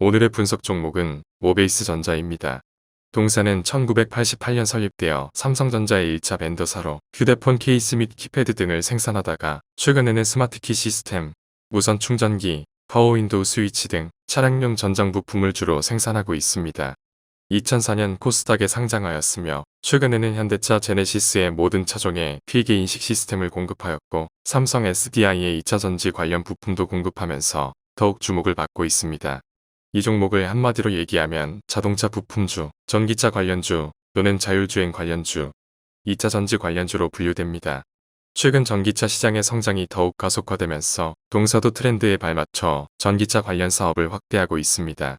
오늘의 분석 종목은 모베이스 전자입니다. 동사는 1988년 설립되어 삼성전자의 1차 벤더사로 휴대폰 케이스 및 키패드 등을 생산하다가 최근에는 스마트키 시스템, 무선 충전기, 파워 윈도우 스위치 등 차량용 전장 부품을 주로 생산하고 있습니다. 2004년 코스닥에 상장하였으며 최근에는 현대차 제네시스의 모든 차종에 필기 인식 시스템을 공급하였고 삼성 SDI의 2차 전지 관련 부품도 공급하면서 더욱 주목을 받고 있습니다. 이 종목을 한마디로 얘기하면 자동차 부품주, 전기차 관련주 또는 자율주행 관련주, 2차 전지 관련주로 분류됩니다. 최근 전기차 시장의 성장이 더욱 가속화되면서 동사도 트렌드에 발맞춰 전기차 관련 사업을 확대하고 있습니다.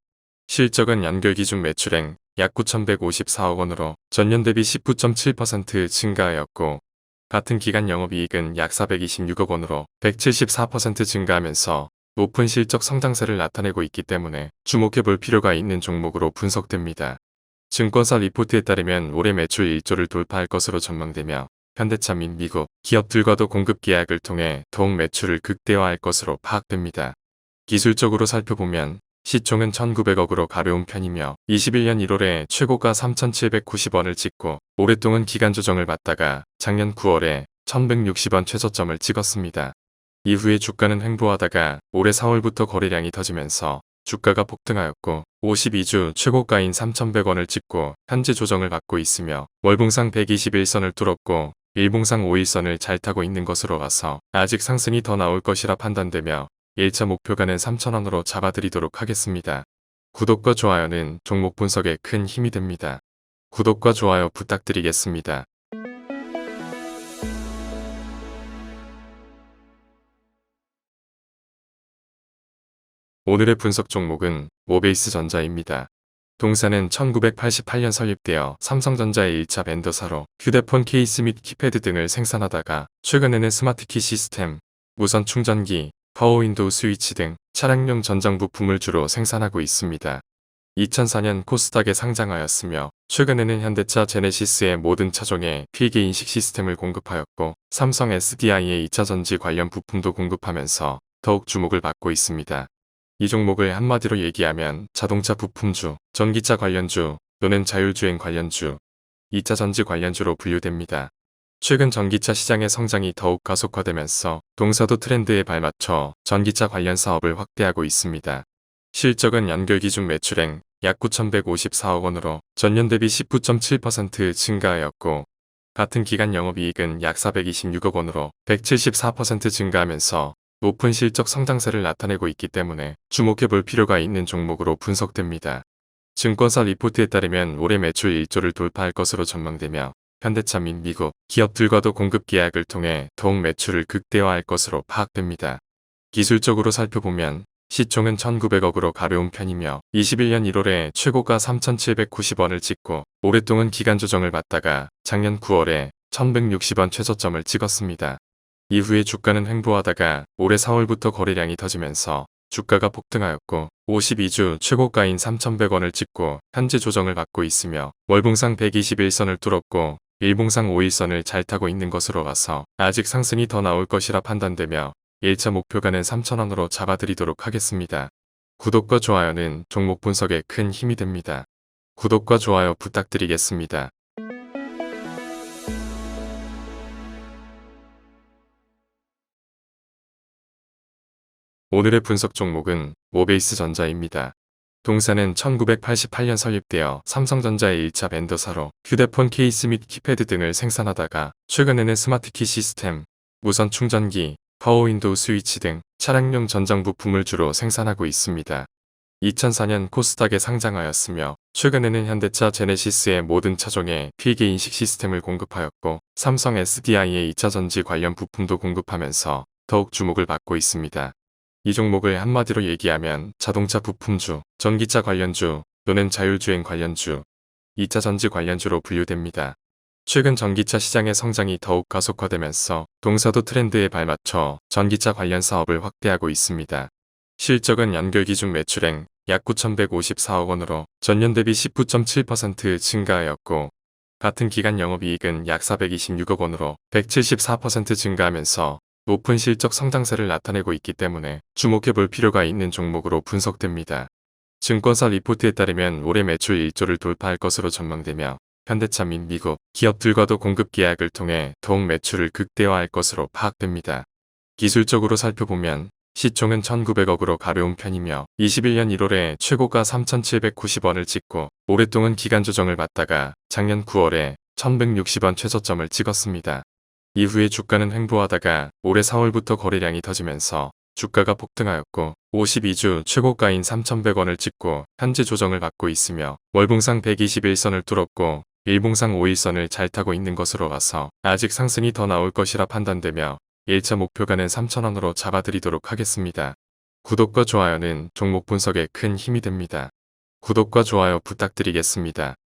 실적은 연결 기준 매출액 약 9,154억 원으로 전년 대비 19.7% 증가하였고 같은 기간 영업이익은 약 426억 원으로 174% 증가하면서 높은 실적 성장세를 나타내고 있기 때문에 주목해 볼 필요가 있는 종목으로 분석됩니다. 증권사 리포트에 따르면 올해 매출 1조를 돌파할 것으로 전망되며 현대차 및 미국 기업들과도 공급 계약을 통해 더욱 매출을 극대화할 것으로 파악됩니다. 기술적으로 살펴보면 시총은 1,900억으로 가려운 편이며 21년 1월에 최고가 3,790원을 찍고 오랫동안 기간 조정을 받다가 작년 9월에 1,160원 최저점을 찍었습니다. 이후에 주가는 횡보하다가 올해 4월부터 거래량이 터지면서 주가가 폭등하였고 52주 최고가인 3,100원을 찍고 현재 조정을 받고 있으며 월봉상 121선을 뚫었고 일봉상 5일선을 잘 타고 있는 것으로 봐서 아직 상승이 더 나올 것이라 판단되며 1차 목표가는 3,000원으로 잡아드리도록 하겠습니다. 구독과 좋아요는 종목 분석에 큰 힘이 됩니다. 구독과 좋아요 부탁드리겠습니다. 오늘의 분석 종목은 모베이스 전자입니다. 동사는 1988년 설립되어 삼성전자의 1차 벤더사로 휴대폰 케이스 및 키패드 등을 생산하다가 최근에는 스마트키 시스템, 무선 충전기, 파워 윈도우 스위치 등 차량용 전장 부품을 주로 생산하고 있습니다. 2004년 코스닥에 상장하였으며 최근에는 현대차 제네시스의 모든 차종에 필기 인식 시스템을 공급하였고 삼성 SDI의 2차 전지 관련 부품도 공급하면서 더욱 주목을 받고 있습니다. 이 종목을 한마디로 얘기하면 자동차 부품주, 전기차 관련주 또는 자율주행 관련주, 2차 전지 관련주로 분류됩니다. 최근 전기차 시장의 성장이 더욱 가속화되면서 동사도 트렌드에 발맞춰 전기차 관련 사업을 확대하고 있습니다. 실적은 연결 기준 매출액 약 9,154억 원으로 전년 대비 19.7% 증가하였고 같은 기간 영업이익은 약 426억 원으로 174% 증가하면서 높은 실적 성장세를 나타내고 있기 때문에 주목해 볼 필요가 있는 종목으로 분석됩니다. 증권사 리포트에 따르면 올해 매출 1조를 돌파할 것으로 전망되며 현대차 및 미국 기업들과도 공급 계약을 통해 더욱 매출을 극대화할 것으로 파악됩니다. 기술적으로 살펴보면 시총은 1,900억으로 가려운 편이며 21년 1월에 최고가 3,790원을 찍고 오랫동안 기간 조정을 받다가 작년 9월에 1,160원 최저점을 찍었습니다. 이후에 주가는 횡보하다가 올해 4월부터 거래량이 터지면서 주가가 폭등하였고 52주 최고가인 3,100원을 찍고 현재 조정을 받고 있으며 월봉상 121선을 뚫었고 일봉상 5일선을 잘 타고 있는 것으로 봐서 아직 상승이 더 나올 것이라 판단되며 1차 목표가는 3,000원으로 잡아드리도록 하겠습니다. 구독과 좋아요는 종목 분석에 큰 힘이 됩니다. 구독과 좋아요 부탁드리겠습니다. 오늘의 분석 종목은 모베이스 전자입니다. 동사는 1988년 설립되어 삼성전자의 1차 벤더사로 휴대폰 케이스 및 키패드 등을 생산하다가 최근에는 스마트키 시스템, 무선 충전기, 파워 윈도우 스위치 등 차량용 전장 부품을 주로 생산하고 있습니다. 2004년 코스닥에 상장하였으며 최근에는 현대차 제네시스의 모든 차종에 필기 인식 시스템을 공급하였고 삼성 SDI의 2차 전지 관련 부품도 공급하면서 더욱 주목을 받고 있습니다. 이 종목을 한마디로 얘기하면 자동차 부품주, 전기차 관련주 또는 자율주행 관련주, 2차 전지 관련주로 분류됩니다. 최근 전기차 시장의 성장이 더욱 가속화되면서 동사도 트렌드에 발맞춰 전기차 관련 사업을 확대하고 있습니다. 실적은 연결 기준 매출액 약 9,154억 원으로 전년 대비 19.7% 증가하였고 같은 기간 영업이익은 약 426억 원으로 174% 증가하면서 높은 실적 성장세를 나타내고 있기 때문에 주목해 볼 필요가 있는 종목으로 분석됩니다. 증권사 리포트에 따르면 올해 매출 1조를 돌파할 것으로 전망되며 현대차 및 미국 기업들과도 공급 계약을 통해 더욱 매출을 극대화할 것으로 파악됩니다. 기술적으로 살펴보면 시총은 1,900억으로 가벼운 편이며 21년 1월에 최고가 3,790원을 찍고 오랫동안 기간 조정을 받다가 작년 9월에 1,160원 최저점을 찍었습니다. 이후에 주가는 횡보하다가 올해 4월부터 거래량이 터지면서 주가가 폭등하였고 52주 최고가인 3,100원을 찍고 현재 조정을 받고 있으며 월봉상 121선을 뚫었고 일봉상 5일선을 잘 타고 있는 것으로 봐서 아직 상승이 더 나올 것이라 판단되며 1차 목표가는 3,000원으로 잡아드리도록 하겠습니다. 구독과 좋아요는 종목 분석에 큰 힘이 됩니다. 구독과 좋아요 부탁드리겠습니다.